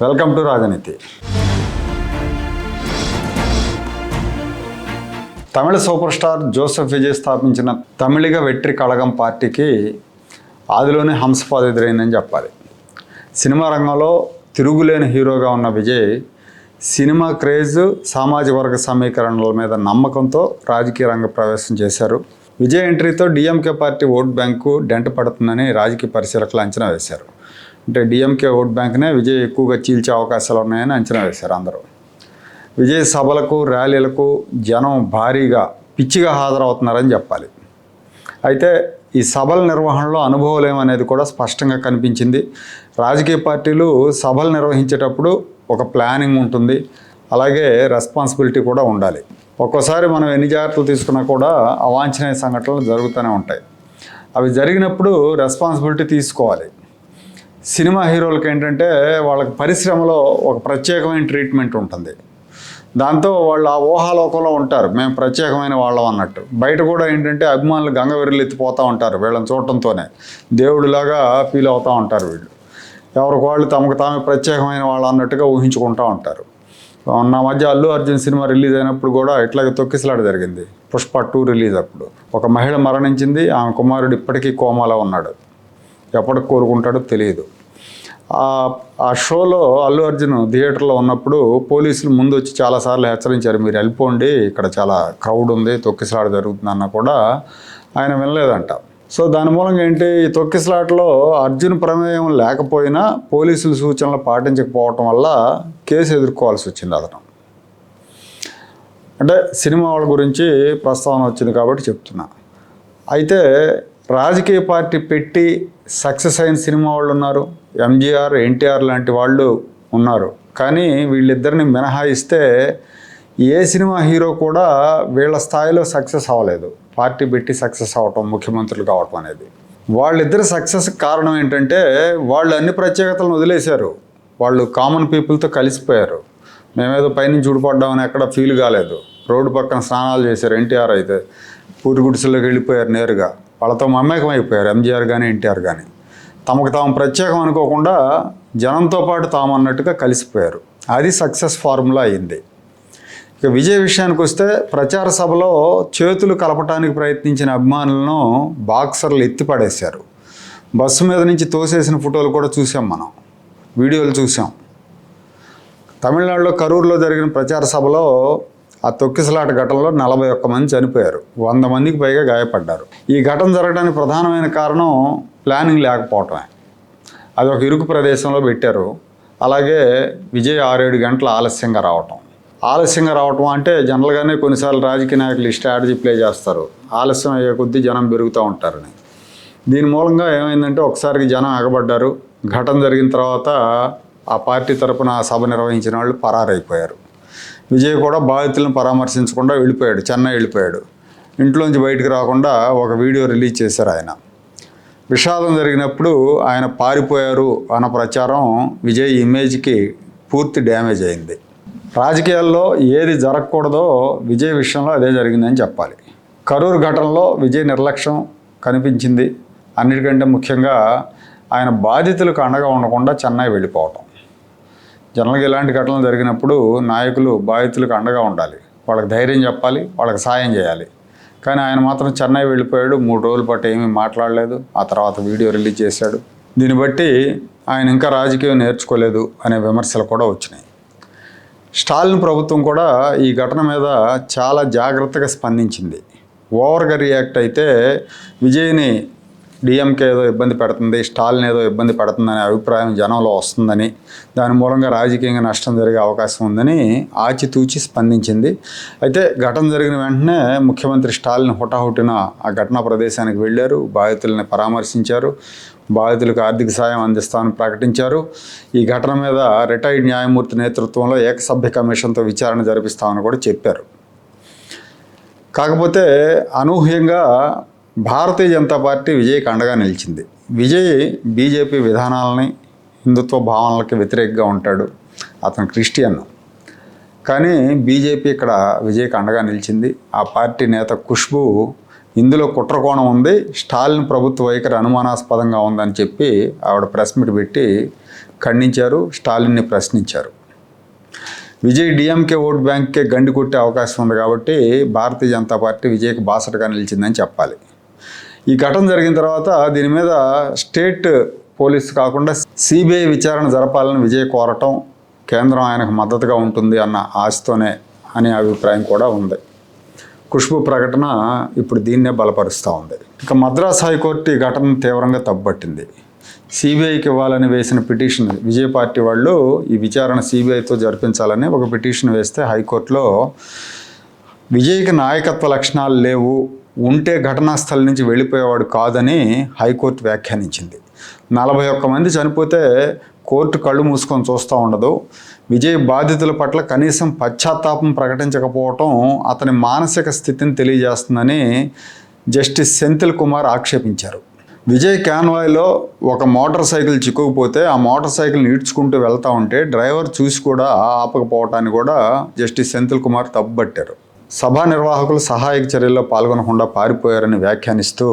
Welcome to Rajaneeti. Tamil super star Joseph Vijay స్థాపించిన తమిళిగ వెట్రి కళగం పార్టీకి ఆదిలోనే హంసపాద ఎదురైందని చెప్పాలి. సినిమా రంగంలో తిరుగులేని హీరోగా ఉన్న విజయ్ సినిమా క్రేజ్ సామాజిక వర్గ సమీకరణల మీద నమ్మకంతో రాజకీయ రంగ ప్రవేశం చేశారు. విజయ్ ఎంట్రీతో డిఎంకే పార్టీ ఓట్ బ్యాంకు డెంట పడుతుందని రాజకీయ పరిశీలకులు అంచనా వేశారు. అంటే డిఎంకే ఓట్ బ్యాంక్నే విజయ్ ఎక్కువగా చీల్చే అవకాశాలు ఉన్నాయని అంచనా వేశారు అందరూ. విజయ్ సభలకు ర్యాలీలకు జనం భారీగా పిచ్చిగా హాజరవుతున్నారని చెప్పాలి. అయితే ఈ సభల నిర్వహణలో అనుభవం ఏమనేది కూడా స్పష్టంగా కనిపించింది. రాజకీయ పార్టీలు సభలు నిర్వహించేటప్పుడు ఒక ప్లానింగ్ ఉంటుంది. అలాగే రెస్పాన్సిబిలిటీ కూడా ఉండాలి. ఒక్కోసారి మనం ఎన్ని జాగ్రత్తలు తీసుకున్నా కూడా అవాంఛనీయ సంఘటనలు జరుగుతూనే ఉంటాయి. అవి జరిగినప్పుడు రెస్పాన్సిబిలిటీ తీసుకోవాలి. సినిమా హీరోలకి ఏంటంటే వాళ్ళకి పరిశ్రమలో ఒక ప్రత్యేకమైన ట్రీట్మెంట్ ఉంటుంది. దాంతో వాళ్ళు ఆ ఊహాలోకంలో ఉంటారు. మేము ప్రత్యేకమైన వాళ్ళం అన్నట్టు. బయట కూడా ఏంటంటే అభిమానులు గంగవెర్రెలు ఎత్తిపోతూ ఉంటారు వీళ్ళని చూడటంతోనే. దేవుడిలాగా ఫీల్ అవుతూ ఉంటారు వీళ్ళు. ఎవరికి వాళ్ళు తమకు తామే ప్రత్యేకమైన వాళ్ళు అన్నట్టుగా ఊహించుకుంటూ ఉంటారు. నా మధ్య అల్లు అర్జున్ సినిమా రిలీజ్ అయినప్పుడు కూడా ఇట్లాగే తొక్కిసలాట జరిగింది. పుష్ప టూ రిలీజ్ అప్పుడు. ఒక మహిళ మరణించింది. ఆమె కుమారుడు ఇప్పటికీ కోమాలో ఉన్నాడు. ఎప్పటికి కోరుకుంటాడో తెలియదు. ఆ- షోలో అల్లు అర్జున్ థియేటర్లో ఉన్నప్పుడు పోలీసులు ముందు వచ్చి చాలాసార్లు హెచ్చరించారు మీరు వెళ్ళిపోండి ఇక్కడ చాలా క్రౌడ్ ఉంది తొక్కిసలాట జరుగుతుందన్న కూడా ఆయన వినలేదంట. సో దాని మూలంగా ఏంటి ఈ తొక్కిసలాటలో అర్జున్ ప్రమేయం లేకపోయినా పోలీసుల సూచనలు పాటించకపోవటం వల్ల కేసు ఎదుర్కోవాల్సి వచ్చింది అతను. అంటే సినిమా వాళ్ళ గురించి ప్రస్తావన వచ్చింది కాబట్టి చెప్తున్నా. అయితే రాజకీయ పార్టీ పెట్టి సక్సెస్ అయిన సినిమా వాళ్ళు ఉన్నారు. ఎంజీఆర్ ఎన్టీఆర్ లాంటి వాళ్ళు ఉన్నారు. కానీ వీళ్ళిద్దరిని మినహాయిస్తే ఏ సినిమా హీరో కూడా వీళ్ళ స్థాయిలో సక్సెస్ అవ్వలేదు. పార్టీ పెట్టి సక్సెస్ అవ్వటం ముఖ్యమంత్రులు కావటం అనేది. వాళ్ళిద్దరి సక్సెస్ కారణం ఏంటంటే వాళ్ళు అన్ని ప్రత్యేకతలను వదిలేశారు. వాళ్ళు కామన్ పీపుల్తో కలిసిపోయారు. మేమేదో పైనుంచి ఊడిపడ్డామని ఎక్కడ ఫీల్ కాలేదు. రోడ్డు పక్కన స్నానాలు చేశారు ఎన్టీఆర్ అయితే. పూరి గుడిసెల్లోకి వెళ్ళిపోయారు నేరుగా. వాళ్ళతో మమేకం అయిపోయారు ఎంజీఆర్ కానీ ఎన్టీఆర్ కానీ తమకు తాము ప్రత్యేకం అనుకోకుండా జనంతో పాటు తాము అన్నట్టుగా కలిసిపోయారు. అది సక్సెస్ ఫార్ములా అయింది. ఇక విజయ్ విషయానికి వస్తే ప్రచార సభలో చేతులు కలపటానికి ప్రయత్నించిన అభిమానులను బాక్సర్లు ఎత్తిపడేశారు. బస్సు మీద నుంచి తోసేసిన ఫోటోలు కూడా చూసాం మనం. వీడియోలు చూసాం. తమిళనాడులో కరూరులో జరిగిన ప్రచార సభలో ఆ తొక్కిసలాట ఘటనలో నలభై ఒక్క మంది చనిపోయారు. వంద మందికి పైగా గాయపడ్డారు. ఈ ఘటన జరగడానికి ప్రధానమైన కారణం ప్లానింగ్ లేకపోవటమే. అది ఒక ఇరుకు ప్రదేశంలో పెట్టారు. అలాగే విజయ్ ఆరేడు గంటలు ఆలస్యంగా రావటం. ఆలస్యంగా రావటం అంటే జనరల్గానే కొన్నిసార్లు రాజకీయ నాయకులు ఈ స్ట్రాటజీ ప్లే చేస్తారు. ఆలస్యం అయ్యే కొద్దీ జనం పెరుగుతూ ఉంటారని దీని మూలంగా ఏమైందంటే ఒకసారికి జనం ఎగబడ్డారు ఘటన జరిగిన తర్వాత ఆ పార్టీ తరపున ఆ సభ నిర్వహించిన వాళ్ళు పరారైపోయారు. విజయ్ కూడా బాధితులను పరామర్శించకుండా వెళ్ళిపోయాడు. చెన్నై వెళ్ళిపోయాడు. ఇంట్లోంచి బయటికి రాకుండా ఒక వీడియో రిలీజ్ చేశారు ఆయన. విషాదం జరిగినప్పుడు ఆయన పారిపోయారు అన్న ప్రచారం విజయ్ ఇమేజ్కి పూర్తి డ్యామేజ్ అయింది. రాజకీయాల్లో ఏది జరగకూడదో విజయ్ విషయంలో అదే జరిగిందని చెప్పాలి. కరూరు ఘటనలో విజయ్ నిర్లక్ష్యం కనిపించింది. అన్నిటికంటే ముఖ్యంగా ఆయన బాధితులకు అండగా ఉండకుండా చెన్నై వెళ్ళిపోవటం. జనరల్గా ఇలాంటి ఘటనలు జరిగినప్పుడు నాయకులు బాధితులకు అండగా ఉండాలి. వాళ్ళకి ధైర్యం చెప్పాలి వాళ్ళకి సాయం చేయాలి. కానీ ఆయన మాత్రం చెన్నై వెళ్ళిపోయాడు. మూడు రోజుల పాటు ఏమీ మాట్లాడలేదు. ఆ తర్వాత వీడియో రిలీజ్ చేశాడు. దీన్ని బట్టి ఆయన ఇంకా రాజకీయం నేర్చుకోలేదు అనే విమర్శలు కూడా వచ్చినాయి. స్టాలిన్ ప్రభుత్వం కూడా ఈ ఘటన మీద చాలా జాగ్రత్తగా స్పందించింది. ఓవర్గా రియాక్ట్ అయితే విజయ్ని డిఎంకే ఏదో ఇబ్బంది పెడుతుంది స్టాలిన్ ఏదో ఇబ్బంది పెడుతుందనే అభిప్రాయం జనంలో వస్తుందని దాని మూలంగా రాజకీయంగా నష్టం జరిగే అవకాశం ఉందని ఆచితూచి స్పందించింది. అయితే ఘటన జరిగిన వెంటనే ముఖ్యమంత్రి స్టాలిన్ హుటాహుటిన ఆ ఘటనా ప్రదేశానికి వెళ్ళారు బాధితుల్ని పరామర్శించారు బాధితులకు ఆర్థిక సాయం అందిస్తామని ప్రకటించారు. ఈ ఘటన మీద రిటైర్డ్ న్యాయమూర్తి నేతృత్వంలో ఏకసభ్య కమిషన్తో విచారణ జరిపిస్తామని కూడా చెప్పారు. కాకపోతే అనూహ్యంగా భారతీయ జనతా పార్టీ విజయ్కి అండగా నిలిచింది. విజయ్ బీజేపీ విధానాలని హిందుత్వ భావనలకి వ్యతిరేకంగా ఉంటాడు అతను క్రిస్టియన్. కానీ బీజేపీ ఇక్కడ విజయ్కి అండగా నిలిచింది. ఆ పార్టీ నేత ఖుష్బు ఇందులో కుట్రకోణం ఉంది స్టాలిన్ ప్రభుత్వ వైఖరి అనుమానాస్పదంగా ఉందని చెప్పి ఆవిడ ప్రెస్ మీట్ పెట్టి ఖండించారు స్టాలిన్ని ప్రశ్నించారు. విజయ్ డిఎంకే ఓట్ బ్యాంక్కే గండి కొట్టే అవకాశం ఉంది కాబట్టి భారతీయ జనతా పార్టీ విజయ్కి బాసటగా నిలిచిందని చెప్పాలి. ఈ ఘటన జరిగిన తర్వాత దీని మీద స్టేట్ పోలీస్ కాకుండా సిబిఐ విచారణ జరపాలని విజయ్ కోరటం కేంద్రం ఆయనకు మద్దతుగా ఉంటుంది అన్న ఆశతోనే అనే అభిప్రాయం కూడా ఉంది. ఖుష్బు ప్రకటన ఇప్పుడు దీన్నే బలపరుస్తూ ఉంది. ఇక మద్రాస్ హైకోర్టు ఈ ఘటనను తీవ్రంగా తప్పుపట్టింది. సిబిఐకి ఇవ్వాలని వేసిన పిటిషన్ విజయ పార్టీ వాళ్ళు ఈ విచారణ సిబిఐతో జరిపించాలని ఒక పిటిషన్ వేస్తే హైకోర్టులో విజయ్కి నాయకత్వ లక్షణాలు లేవు ఉంటే ఘటనా స్థలం నుంచి వెళ్ళిపోయేవాడు కాదని హైకోర్టు వ్యాఖ్యానించింది. నలభై ఒక్క మంది చనిపోతే కోర్టు కళ్ళు మూసుకొని చూస్తూ ఉండదు. విజయ్ బాధితుల పట్ల కనీసం పశ్చాత్తాపం ప్రకటించకపోవటం అతని మానసిక స్థితిని తెలియజేస్తుందని జస్టిస్ సెంథిల్ కుమార్ ఆక్షేపించారు. విజయ్ క్యాన్వాయ్లో ఒక మోటార్ సైకిల్ చిక్కుకుపోతే ఆ మోటార్ సైకిల్ని ఈడ్చుకుంటూ వెళ్తూ ఉంటే డ్రైవర్ చూసి కూడా ఆపకపోవటాన్ని కూడా జస్టిస్ సెంథిల్ కుమార్ తప్పుబట్టారు. సభా నిర్వాహకులు సహాయక చర్యల్లో పాల్గొనకుండా పారిపోయారని వ్యాఖ్యానిస్తూ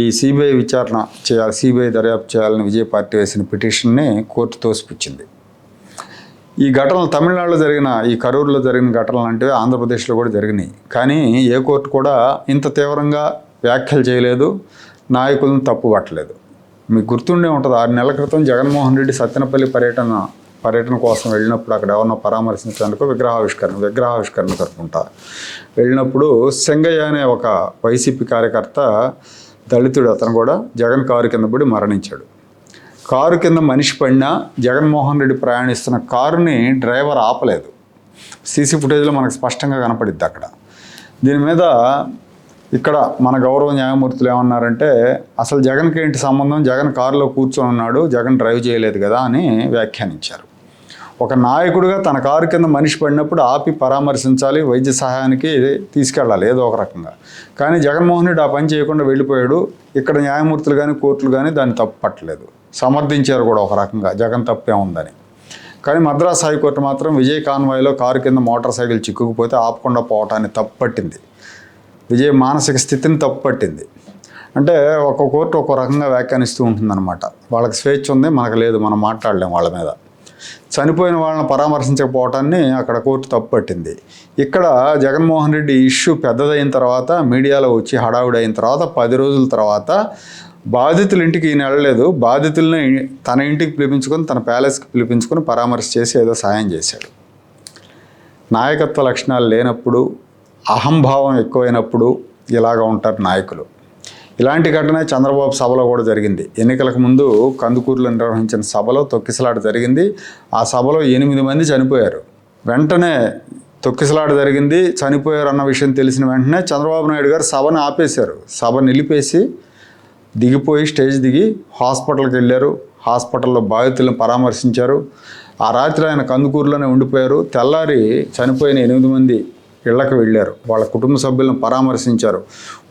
ఈ సిబిఐ విచారణ చేయాలి సిబిఐ దర్యాప్తు చేయాలని విజయ పార్టీ వేసిన పిటిషన్ని కోర్టు తోసిపుచ్చింది. ఈ ఘటనలు తమిళనాడులో జరిగిన ఈ కరూరులో జరిగిన ఘటనలు లాంటివి ఆంధ్రప్రదేశ్లో కూడా జరిగినాయి. కానీ ఏ కోర్టు కూడా ఇంత తీవ్రంగా వ్యాఖ్యలు చేయలేదు నాయకులను తప్పు పట్టలేదు మీకు గుర్తుండే ఉంటుంది ఆరు నెలల క్రితం జగన్మోహన్ రెడ్డి సత్తెనపల్లి పర్యటన పర్యటన కోసం వెళ్ళినప్పుడు అక్కడ ఎవరినో పరామర్శించేందుకు విగ్రహావిష్కరణ విగ్రహావిష్కరణ జరుపుకుంటా వెళ్ళినప్పుడు సింగయ్య అనే ఒక వైసీపీ కార్యకర్త దళితుడు అతను కూడా జగన్ కారు కింద పడి మరణించాడు. కారు కింద మనిషి పడినా జగన్మోహన్ రెడ్డి ప్రయాణిస్తున్న కారుని డ్రైవర్ ఆపలేదు. సీసీ ఫుటేజ్లో మనకు స్పష్టంగా కనపడిద్ది అక్కడ. దీని మీద ఇక్కడ మన గౌరవ న్యాయమూర్తులు ఏమన్నారంటే అసలు జగన్కి ఏంటి సంబంధం? జగన్ కారులో కూర్చొని ఉన్నాడు జగన్ డ్రైవ్ చేయలేదు కదా అని వ్యాఖ్యానించారు. ఒక నాయకుడిగా తన కారు కింద మనిషి పడినప్పుడు ఆపి పరామర్శించాలి వైద్య సహాయానికి తీసుకెళ్ళాలి ఏదో ఒక రకంగా. కానీ జగన్మోహన్ రెడ్డి ఆ పని చేయకుండా వెళ్ళిపోయాడు. ఇక్కడ న్యాయమూర్తులు కానీ కోర్టులు కానీ దాన్ని తప్పు పట్టలేదు సమర్థించారు కూడా ఒక రకంగా. జగన్ తప్పే ఉందని. కానీ మద్రాస్ హైకోర్టు మాత్రం విజయ్ కాన్వాయ్లో కారు కింద మోటార్ సైకిల్ చిక్కుకుపోతే ఆపకుండా పోవటాన్ని తప్పు పట్టింది విజయ్ మానసిక స్థితిని తప్పు పట్టింది అంటే ఒక్కో కోర్టు ఒక్కో రకంగా వ్యాఖ్యానిస్తూ ఉంటుందన్నమాట. వాళ్ళకి స్వేచ్ఛ ఉంది మనకు లేదు మనం మాట్లాడలేం వాళ్ళ మీద. చనిపోయిన వాళ్ళని పరామర్శించకపోవటాన్ని అక్కడ కోర్టు తప్పట్టింది ఇక్కడ జగన్మోహన్ రెడ్డి ఇష్యూ పెద్దదైన తర్వాత మీడియాలో వచ్చి హడావుడి అయిన తర్వాత పది రోజుల తర్వాత బాధితుల ఇంటికి ఈయన వెళ్ళలేదు. బాధితుల్ని తన ఇంటికి పిలిపించుకొని తన ప్యాలెస్కి పిలిపించుకొని పరామర్శ చేసి ఏదో సాయం చేశాడు. నాయకత్వ లక్షణాలు లేనప్పుడు అహంభావం ఎక్కువైనప్పుడు ఇలాగ ఉంటారు నాయకులు. ఇలాంటి ఘటన చంద్రబాబు సభలో కూడా జరిగింది. ఎన్నికలకు ముందు కందుకూరులో నిర్వహించిన సభలో తొక్కిసలాట జరిగింది. ఆ సభలో ఎనిమిది మంది చనిపోయారు. వెంటనే తొక్కిసలాట జరిగింది. చనిపోయారు అన్న విషయం తెలిసిన వెంటనే చంద్రబాబు నాయుడు గారు సభను ఆపేశారు. సభ నిలిపేసి దిగిపోయి స్టేజ్ దిగి హాస్పిటల్కి వెళ్ళారు. హాస్పిటల్లో బాధితులను పరామర్శించారు. ఆ రాత్రి ఆయన కందుకూరులోనే ఉండిపోయారు. తెల్లారి చనిపోయిన ఎనిమిది మంది ఇళ్ళకు వెళ్ళారు. వాళ్ళ కుటుంబ సభ్యులను పరామర్శించారు.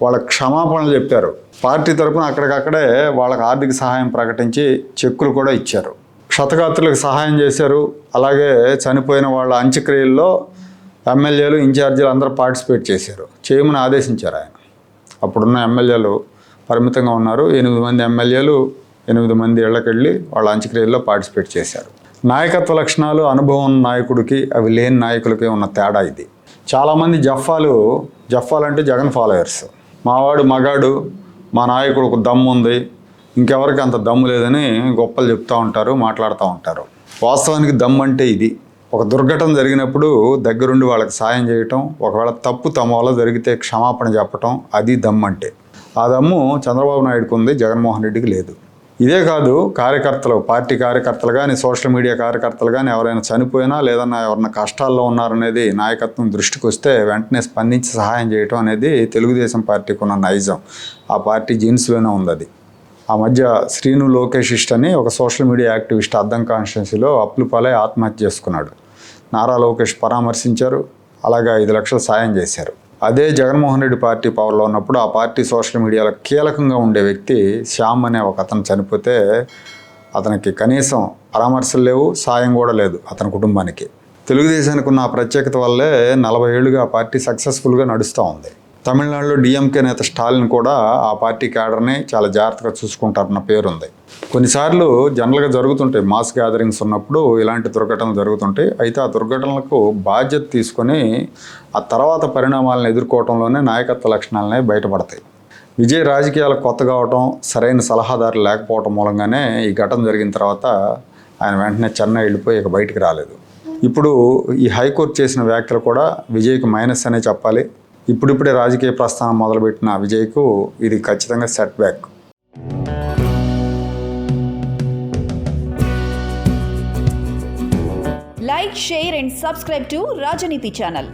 వాళ్ళ క్షమాపణలు చెప్పారు. పార్టీ తరపున అక్కడికక్కడే వాళ్ళకి ఆర్థిక సహాయం ప్రకటించి చెక్కులు కూడా ఇచ్చారు. క్షతగాత్రులకు సహాయం చేశారు. అలాగే చనిపోయిన వాళ్ళ అంత్యక్రియల్లో ఎమ్మెల్యేలు ఇన్ఛార్జీలు అందరూ పార్టిసిపేట్ చేశారు. చేయమని ఆదేశించారు ఆయన. అప్పుడున్న ఎమ్మెల్యేలు పరిమితంగా ఉన్నారు. ఎనిమిది మంది ఎమ్మెల్యేలు ఎనిమిది మంది ఇళ్ళకెళ్ళి వాళ్ళ అంత్యక్రియల్లో పార్టిసిపేట్ చేశారు. నాయకత్వ లక్షణాలు అనుభవం ఉన్న నాయకుడికి అవి లేని నాయకులకి ఉన్న తేడా ఇది. చాలామంది జఫాలు జఫాలు అంటే జగన్ ఫాలోయర్స్. మావాడు మగాడు మా నాయకుడికి దమ్ము ఉంది ఇంకెవరికి అంత దమ్ము లేదని గొప్పలు చెప్తూ ఉంటారు మాట్లాడుతూ ఉంటారు. వాస్తవానికి దమ్ము అంటే ఇది. ఒక దుర్ఘటన జరిగినప్పుడు దగ్గరుండి వాళ్ళకి సాయం చేయటం ఒకవేళ తప్పు తమ వల్ల జరిగితే క్షమాపణ చెప్పటం అది దమ్ అంటే. ఆ దమ్ము చంద్రబాబు నాయుడుకు ఉంది జగన్మోహన్ రెడ్డికి లేదు. ఇదే కాదు కార్యకర్తలు పార్టీ కార్యకర్తలు కానీ సోషల్ మీడియా కార్యకర్తలు కానీ ఎవరైనా చనిపోయినా లేదన్నా ఎవరైనా కష్టాల్లో ఉన్నారనేది నాయకత్వం దృష్టికి వస్తే వెంటనే స్పందించి సహాయం చేయటం అనేది తెలుగుదేశం పార్టీకి ఉన్న నైజం. ఆ పార్టీ జీన్స్లోనే ఉంది అది ఆ మధ్య శ్రీను లోకేష్ ఇష్ట అని ఒక సోషల్ మీడియా యాక్టివిస్ట్ అద్దం కాన్స్టిట్యున్సీలో అప్పులు పాలై ఆత్మహత్య చేసుకున్నాడు. నారా లోకేష్ పరామర్శించారు అలాగే ఐదు లక్షలు సాయం చేశారు. అదే జగన్మోహన్ రెడ్డి పార్టీ పవర్లో ఉన్నప్పుడు ఆ పార్టీ సోషల్ మీడియాలో కీలకంగా ఉండే వ్యక్తి శ్యామ్ అనే ఒక అతను చనిపోతే అతనికి కనీసం పరామర్శలు లేవు సాయం కూడా లేదు అతని కుటుంబానికి. తెలుగుదేశానికి ఉన్న ఆ ప్రత్యేకత వల్లే నలభై ఏళ్ళుగా ఆ పార్టీ సక్సెస్ఫుల్గా నడుస్తూ ఉంది. తమిళనాడులో డిఎంకే నేత స్టాలిన్ కూడా ఆ పార్టీ క్యాడర్ని చాలా జాగ్రత్తగా చూసుకుంటారన్న పేరుంది. కొన్నిసార్లు జనరల్గా జరుగుతుంటాయి మాస్ గ్యాదరింగ్స్ ఉన్నప్పుడు ఇలాంటి దుర్ఘటనలు జరుగుతుంటాయి. అయితే ఆ దుర్ఘటనలకు బాధ్యత తీసుకొని ఆ తర్వాత పరిణామాలను ఎదుర్కోవడంలోనే నాయకత్వ లక్షణాలనే బయటపడతాయి. విజయ్ రాజకీయాలు కొత్త కావటం సరైన సలహాదారు లేకపోవటం మూలంగానే ఈ ఘటన జరిగిన తర్వాత ఆయన వెంటనే చెన్నై వెళ్ళిపోయి ఇక బయటికి రాలేదు. ఇప్పుడు ఈ హైకోర్టు చేసిన వ్యాఖ్యలు కూడా విజయ్కి మైనస్ అనే చెప్పాలి. ఇప్పుడిప్పుడే రాజకీయ ప్రస్థానం మొదలుపెట్టిన విజయ్కు ఇది ఖచ్చితంగా setback. Like share and subscribe to Rajaneeti channel